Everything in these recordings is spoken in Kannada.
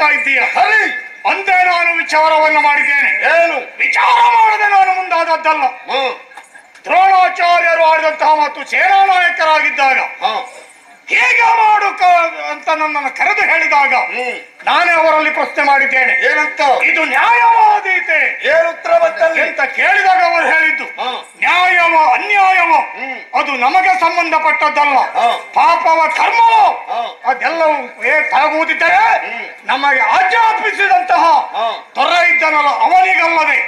ಹೋಗ್ತಾ ಇದ್ದೀಯ? ಹರಿ ಅಂದೇ ನಾನು ವಿಚಾರವನ್ನ ಮಾಡಿದ್ದೇನೆ. ಏನು? ವಿಚಾರ ಮಾಡದೆ ನಾನು ಮುಂದಾದದ್ದಲ್ಲ. ದ್ರೋಣಾಚಾರ್ಯರು ಆಡಿದಂತಹ ಮತ್ತು ಸೇನಾ ನಾಯಕರಾಗಿದ್ದಾಗ ಹೀಗೆ ಮಾಡು ಅಂತ ನನ್ನನ್ನು ಕರೆದು ಹೇಳಿದಾಗ ನಾನೇ ಅವರಲ್ಲಿ ಪ್ರಶ್ನೆ ಮಾಡಿದ್ದೇನೆ. ಏನಂತ? ಇದು ನ್ಯಾಯವಾದೀತೆ. ಏನು ಉತ್ತರ ಅಂತ ಕೇಳಿದಾಗ ಅವರು ಹೇಳಿದ್ದು ನ್ಯಾಯ ಅದು ನಮಗೆ ಸಂಬಂಧಪಟ್ಟದ್ದಲ್ಲ. ಪಾಪವ ಕರ್ಮವೋ. ಅದೆಲ್ಲವೂ ಏ ತಾಗುವುದಿದ್ದರೆ ನಮಗೆ ಆಜ್ಞಾಪಿಸಿದಂತಹ. ದೊರೆ ಇದ್ದನಲ್ಲ ಅವನಿಗಲ್ಲದೆ.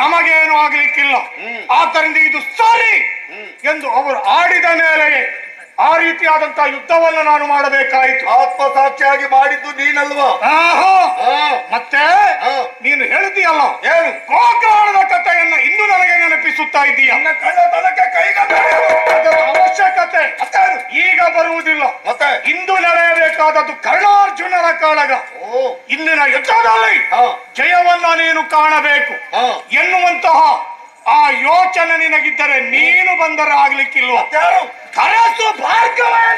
ನಮಗೇನು ಆಗಲಿಕ್ಕಿಲ್ಲ. ಆದ್ದರಿಂದ ಇದು ಸರಿ ಎಂದು ಅವರು ಆಡಿದ ಮೇಲೆ ಆ ರೀತಿಯಾದಂತಹ ಯುದ್ಧವನ್ನು ನಾನು ಮಾಡಬೇಕಾಯಿತು ಆತ್ಮಸಾಕ್ಷಿಯಾಗಿ ಮಾಡಿದ್ದು ನೀನಲ್ವಾ ಮತ್ತೆ ಬರುವುದಿಲ್ಲ. ಮತ್ತೆ ಇಂದು ನಡೆಯಬೇಕಾದದ್ದು ಕರ್ಣಾರ್ಜುನರ ಕಾಳಗ. ಓ. ಇಂದಿನ ಯುದ್ಧದಲ್ಲಿ ಜಯವನ್ನ ನೀನು ಕಾಣಬೇಕು. ಎನ್ನುವಂತಹ ಆ ಯೋಚನೆ ನಿನಗಿದ್ದರೆ ನೀನು ಬಂದರೆ ಆಗ್ಲಿಕ್ಕಿಲ್ವ? ಕರಸು ಕನಸು ಭಾಗ್ಯವೇ